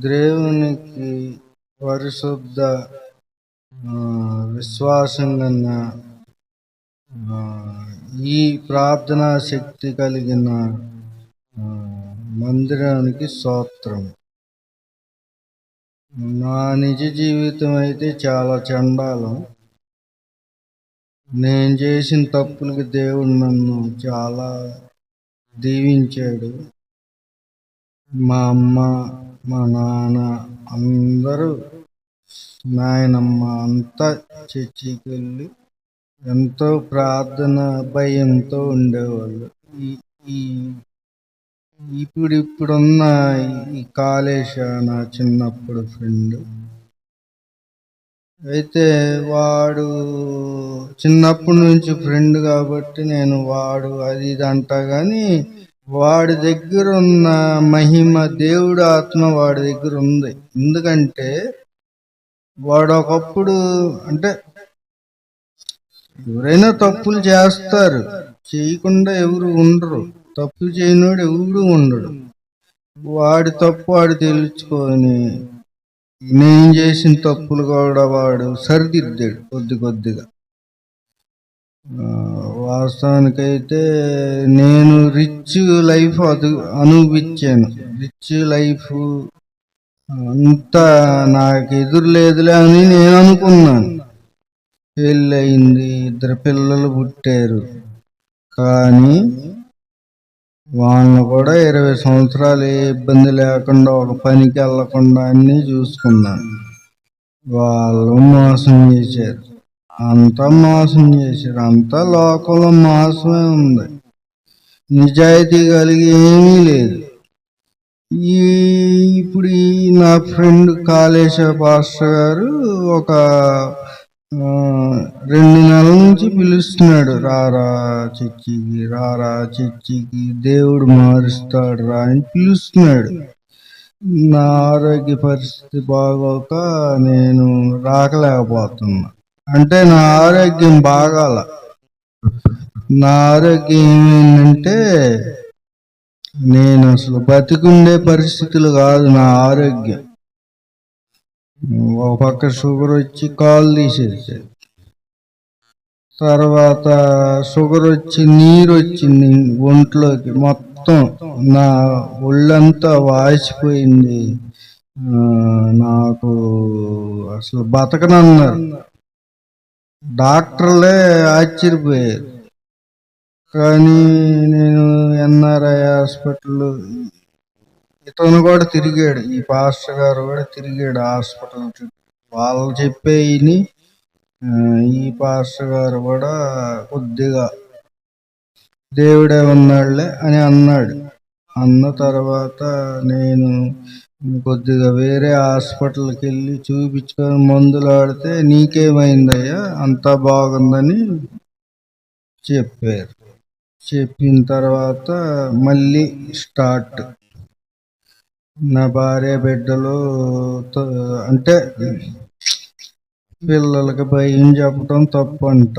దేవునికి పరిశుద్ధ విశ్వాసంగా ఈ ప్రార్థనా శక్తి కలిగిన మందిరానికి స్తోత్రం. నా నిజ జీవితం అయితే చాలా చండాలం. నేను చేసిన తప్పులకి దేవుడు నన్ను చాలా దీవించాడు. మా అమ్మ మా నాన్న అందరూ నాయనమ్మ అంతా చర్చికి వెళ్ళి ఎంతో ప్రార్థన భయంతో ఉండేవాళ్ళు. ఈ ఈ ఇప్పుడు ఇప్పుడున్న ఈ కాళేశ నా చిన్నప్పుడు ఫ్రెండ్. అయితే వాడు చిన్నప్పటి నుంచి ఫ్రెండ్ కాబట్టి నేను వాడు అది ఇది అంటా కానీ వాడి దగ్గర ఉన్న మహిమ దేవుడు ఆత్మ వాడి దగ్గర ఉంది ఎందుకంటే వాడు ఒకప్పుడు అంటే ఎవరైనా తప్పులు చేస్తారు. చేయకుండా ఎవరు ఉండరు. తప్పు చేయనివాడు ఎవడు ఉండడు. వాడి తప్పు వాడు తెలుసుకొని నేను చేసిన తప్పులు కూడా వాడు సరిదిద్దాడు కొద్ది కొద్దిగా. వాస్తవానికైతే నేను రిచ్ లైఫ్ అది అనుభవించాను. రిచ్ లైఫ్ అంతా నాకు ఎదురు లేదులే అని నేను అనుకున్నాను. పెళ్ళి అయింది ఇద్దరు పిల్లలు పుట్టారు. కానీ వాళ్ళని కూడా ఇరవై సంవత్సరాలు ఏ ఇబ్బంది లేకుండా ఒక పనికి వెళ్ళకుండా అన్నీ చూసుకున్నాను. వాళ్ళు మోసం చేశారు. అంతా మోసం చేశారు అంతా లోకంలో మోసమే ఉంది. నిజాయితీ కలిగి ఏమీ లేదు. ఈ ఇప్పుడు ఈ నా ఫ్రెండ్ కాళేశ్వర పాస్టర్ గారు ఒక రెండు నెలల నుంచి పిలుస్తున్నాడు. రారా చర్చికి రారా చర్చికి దేవుడు మారుస్తాడు రా అని పిలుస్తున్నాడు. నా ఆరోగ్య పరిస్థితి బాగోక నేను రాకలేకపోతున్నా. అంటే నా ఆరోగ్యం బాగాల. నా ఆరోగ్యం ఏమైందంటే నేను అసలు బతికుండే పరిస్థితులు కాదు నా ఆరోగ్యం. ఒక పక్క షుగర్ వచ్చి కాలు తీసేది తర్వాత షుగర్ వచ్చి నీరు వచ్చింది ఒంట్లోకి మొత్తం. నా ఒళ్ళంతా వాసిపోయింది. నాకు అసలు బతకనన్నారు. డాక్టర్లే ఆశ్చర్యపోయారు. కానీ నేను ఎన్ఆర్ఐ హాస్పిటల్ ఇతను కూడా తిరిగాడు. ఈ పాస్టర్ గారు కూడా తిరిగాడు హాస్పిటల్ చుట్టూ. వాళ్ళు చెప్పేయని ఈ పాస్టర్ గారు కూడా కొద్దిగా దేవుడే ఉన్నాడులే అని అన్నాడు. అన్న తర్వాత నేను కొద్దిగా వేరే హాస్పిటల్కి వెళ్ళి చూపించుకొని మందులు ఆడితే నీకేమైందయ్యా? అంతా బాగుందని చెప్పారు. చెప్పిన తర్వాత మళ్ళీ స్టార్ట్. నా భార్య బిడ్డలు త- అంటే పిల్లలకి భయం చెప్పడం తప్పు అంట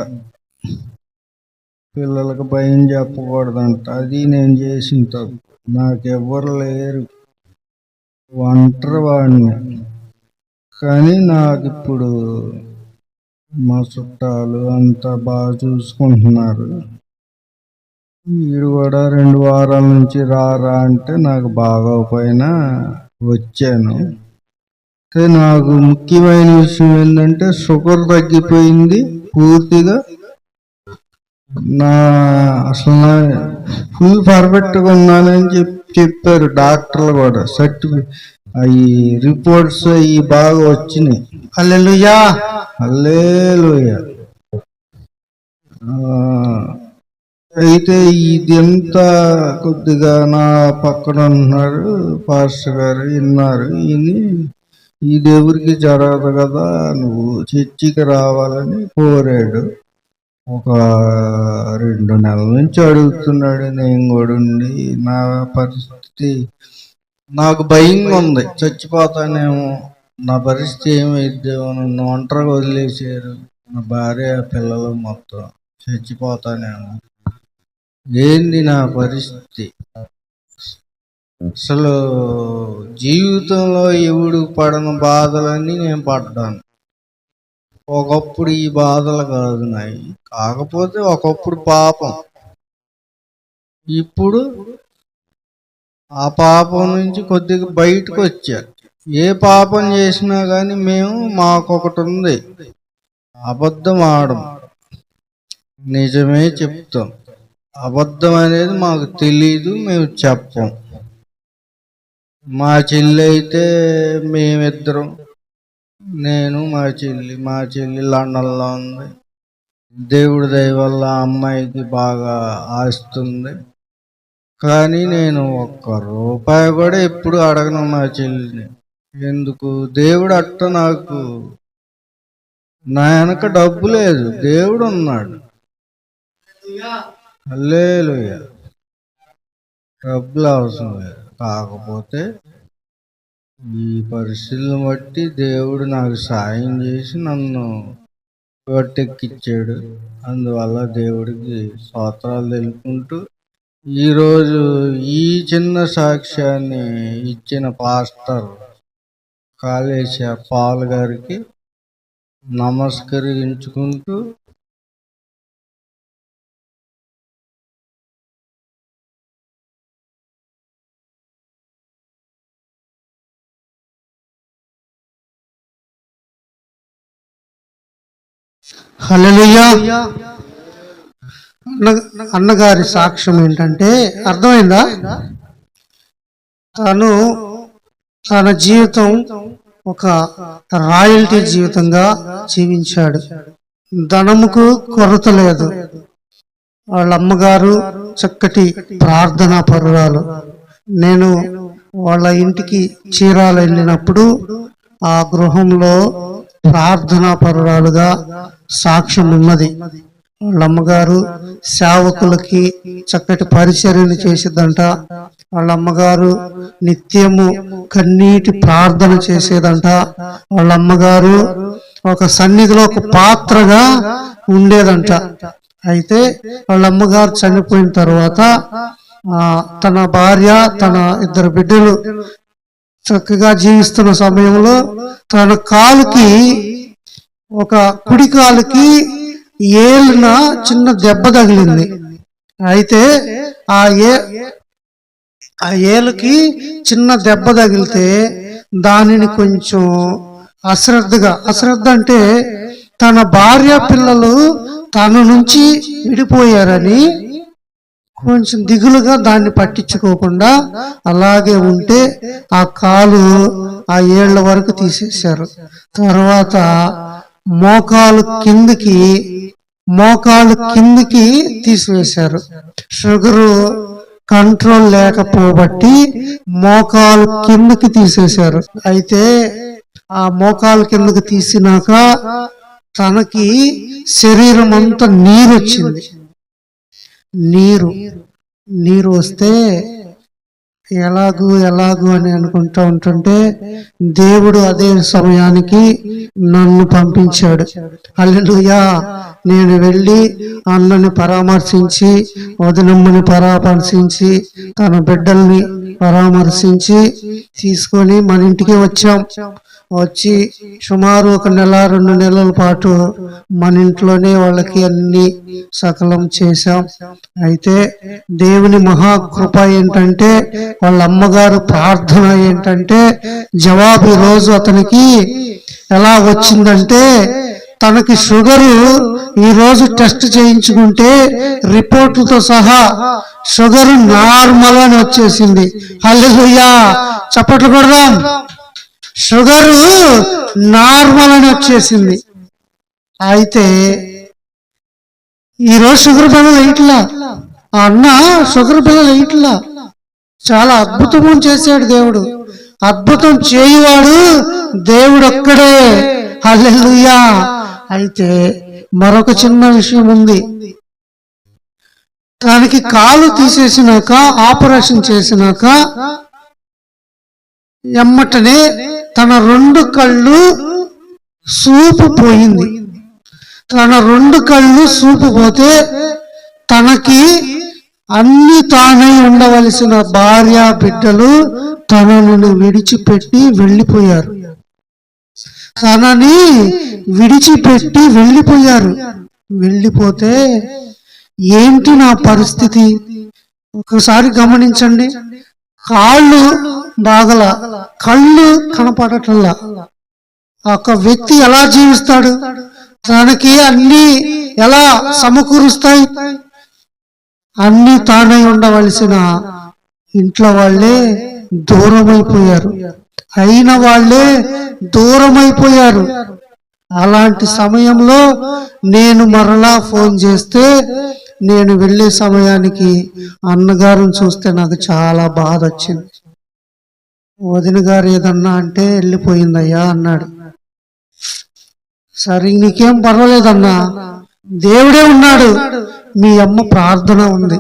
పిల్లలకి భయం చెప్పకూడదంట. అది నేను చేసిన తప్పు. నాకెవ్వరు లేరు. ఒంటరి వాడిని. కానీ నాకు ఇప్పుడు మా చుట్టాలు అంతా బాగా చూసుకుంటున్నారు. వీడు కూడా రెండు వారాల నుంచి రారా అంటే నాకు బాగోపోయినా వచ్చాను. కానీ నాకు ముఖ్యమైన విషయం ఏంటంటే షుగర్ తగ్గిపోయింది పూర్తిగా. నా అసలు ఫుల్ పర్ఫెక్ట్గా ఉన్నానని చెప్పి చెప్పారు డాక్టర్లు కూడా. సర్టిఫికేట్ ఈ రిపోర్ట్స్ అవి బాగా వచ్చినాయి. అల్లెలుయా అల్లేలుయా అయితే ఇదంతా కొద్దిగా నా పక్కన ఉన్నారు. పాస్టర్ గారు విన్నారు. ఇది ఇది ఎవరికి జరగదు కదా నువ్వు చర్చికి రావాలని కోరాడు. ఒక రెండు నెలల నుంచి అడుగుతున్నాడు నేను కూడా ఉండి నా పరిస్థితి నాకు భయంగా ఉంది. చచ్చిపోతానేమో నా పరిస్థితి ఏమైద్దేమో నన్ను ఒంటరిగా వదిలేసారు నా భార్య పిల్లలు మొత్తం చచ్చిపోతానేమో. ఏంది నా పరిస్థితి? అసలు జీవితంలో ఎవడు పడని బాధలన్నీ నేను పడ్డాను. ఒకప్పుడు ఈ బాధలు కాదు నాయి. కాకపోతే ఒకప్పుడు పాపం. ఇప్పుడు ఆ పాపం నుంచి కొద్దిగా బయటకు వచ్చా ఏ పాపం చేసినా కానీ మేము మాకొకటి ఉంది. అబద్ధం ఆడం నిజమే చెప్తాం. అబద్ధం అనేది మాకు తెలీదు మేము చెప్పం. మా చెల్లి అయితే మేమిద్దరం నేను మా చెల్లి మా చెల్లి లండన్లో ఉంది. దేవుడి దయ వల్ల అమ్మాయికి బాగా ఆస్తుంది. కానీ నేను ఒక్క రూపాయి కూడా ఎప్పుడు అడగను మా చెల్లిని. ఎందుకు? దేవుడు అట్ట నాకు నా వెనక డబ్బు లేదు. దేవుడు ఉన్నాడు. హల్లెలూయా. డబ్బులు అవసరం లేదు. కాకపోతే ఈ పరిస్థితులను బట్టి దేవుడు నాకు సాయం చేసి నన్ను గట్టెక్కిచ్చాడు. అందువల్ల దేవుడికి స్తోత్రాలు తెలుపుకుంటూ ఈరోజు ఈ చిన్న సాక్ష్యాన్ని ఇచ్చిన పాస్టర్ కాళేశ పాల్ గారికి నమస్కరించుకుంటూ హల్లెలూయా. అన్న అన్నగారి సాక్ష్యం ఏంటంటే అర్థమైందా? తను తన జీవితం ఒక రాయల్టీ జీవితంగా జీవించాడు. ధనముకు కొరత లేదు. వాళ్ళ అమ్మగారు చక్కటి ప్రార్థనా పరురాలు. నేను వాళ్ళ ఇంటికి చీరాలు వెళ్ళినప్పుడు ఆ గృహంలో ప్రార్థనా పరురాలుగా సాక్ష్యం ఉన్నది. వాళ్ళ అమ్మగారు సేవకులకి చక్కటి పరిచర్యలు చేసేదంట. వాళ్ళ అమ్మగారు నిత్యము కన్నీటి ప్రార్థన చేసేదంట. వాళ్ళ అమ్మగారు ఒక సన్నిధిలో ఒక పాత్రగా ఉండేదంట. అయితే వాళ్ళ అమ్మగారు చనిపోయిన తర్వాత తన భార్య తన ఇద్దరు బిడ్డలు చక్కగా జీవిస్తున్న సమయంలో తన కాలుకి ఒక కుడి కాలుకి ఏలున చిన్న దెబ్బ తగిలింది. అయితే ఆ ఏ ఆ ఏలుకి చిన్న దెబ్బ తగిలితే దానిని కొంచెం అశ్రద్ధగా అశ్రద్ధ అంటే తన భార్య పిల్లలు తన నుంచి విడిపోయారని కొంచెం దిగులుగా దాన్ని పట్టించుకోకుండా అలాగే ఉంటే ఆ కాలు ఆ ఏళ్ళ వరకు తీసేశారు. తర్వాత మోకాలు కిందికి మోకాలు కిందికి తీసివేశారు. షుగరు కంట్రోల్ లేకపోబట్టి మోకాలు కిందకి తీసేశారు. అయితే ఆ మోకాలు కిందకి తీసినాక తనకి శరీరం అంతా నీరు వచ్చింది నీరు. నీరు వస్తే ఎలాగూ ఎలాగూ అని అనుకుంటూ ఉంటుంటే దేవుడు అదే సమయానికి నన్ను పంపించాడు. అల్లెలుయా నేను వెళ్ళి అన్నని పరామర్శించి వదినమ్మని పరామర్శించి తన బిడ్డల్ని పరామర్శించి తీసుకొని మన ఇంటికి వచ్చాం. వచ్చి సుమారు ఒక నెల రెండు నెలల పాటు మన ఇంట్లోనే వాళ్ళకి అన్ని సకలం చేశాం. అయితే దేవుని మహాకృప ఏంటంటే వాళ్ళ అమ్మగారు ప్రార్థన ఏంటంటే జవాబు రోజు అతనికి ఎలా వచ్చిందంటే తనకి షుగరు ఈరోజు టెస్ట్ చేయించుకుంటే రిపోర్టుతో సహా షుగర్ నార్మల్ అని వచ్చేసింది. హల్లెలూయా! చప్పట్లు కొడదాం. షుగర్ నార్మల్ అని వచ్చేసింది. అయితే ఈరోజు షుగర్ పిల్లలు ఇట్లా ఆ అన్న షుగర్ పిల్లలు ఇట్లా చాలా అద్భుతం చేశాడు దేవుడు. అద్భుతం చేయువాడు దేవుడు ఒక్కడే హల్లెలూయా! అయితే మరొక చిన్న విషయం ఉంది. దానికి కాలు తీసేసినాక ఆపరేషన్ చేసినాక ఎమ్మటనే తన రెండు కళ్ళు సూపు పోయింది. తన రెండు కళ్ళు సూపు పోతే తనకి అన్ని తానై ఉండవలసిన భార్య బిడ్డలు తనను విడిచిపెట్టి వెళ్ళిపోయారు. తనని విడిచిపెట్టి వెళ్ళిపోయారు. వెళ్ళిపోతే ఏంటి నా పరిస్థితి? ఒకసారి గమనించండి. కాళ్ళు బాగల కళ్ళు కనపడటంలా. ఒక వ్యక్తి ఎలా జీవిస్తాడు? తనకి అన్ని ఎలా సమకూరుస్తాయి? అన్ని తానై ఉండవలసిన ఇంట్లో వాళ్ళే దూరమైపోయారు. అయిన వాళ్ళే దూరమైపోయారు. అలాంటి సమయంలో నేను మరలా ఫోన్ చేస్తే నేను వెళ్ళే సమయానికి అన్నగారిని చూస్తే నాకు చాలా బాధ వచ్చింది. వదిన గారు ఏదన్నా అంటే వెళ్ళిపోయిందయ్యా అన్నాడు. సరే నీకేం పర్వాలేదన్నా దేవుడే ఉన్నాడు. మీ అమ్మ ప్రార్థన ఉంది.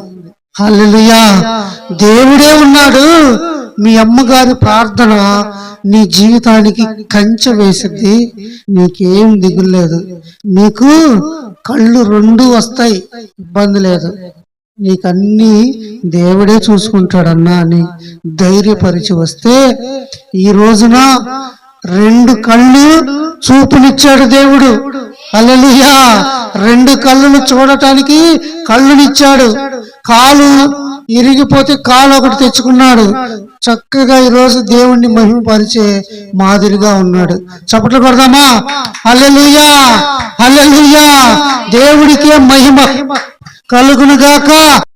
హల్లెలూయా. దేవుడే ఉన్నాడు. మీ అమ్మగారి ప్రార్థన నీ జీవితానికి కంచె వేసింది. నీకేం దిగులేదు నీకు కళ్ళు రెండు వస్తాయి. ఇబ్బంది లేదు. నీకన్నీ దేవుడే చూసుకుంటాడన్నా అని ధైర్యపరిచి వస్తే ఈ రోజున రెండు కళ్ళు చూపునిచ్చాడు దేవుడు. అల్లెలుయా రెండు కళ్ళను చూడటానికి కళ్ళునిచ్చాడు. కాలు ఇరిగిపోతే కాలు ఒకటి తెచ్చుకున్నాడు. చక్కగా ఈ రోజు దేవుణ్ణి మహిమపరిచే మాదిరిగా ఉన్నాడు. చప్పట్లు కొడదామా? అల్లెలుయా అల్లెలుయా దేవుడికే మహిమ కలుగునుగాక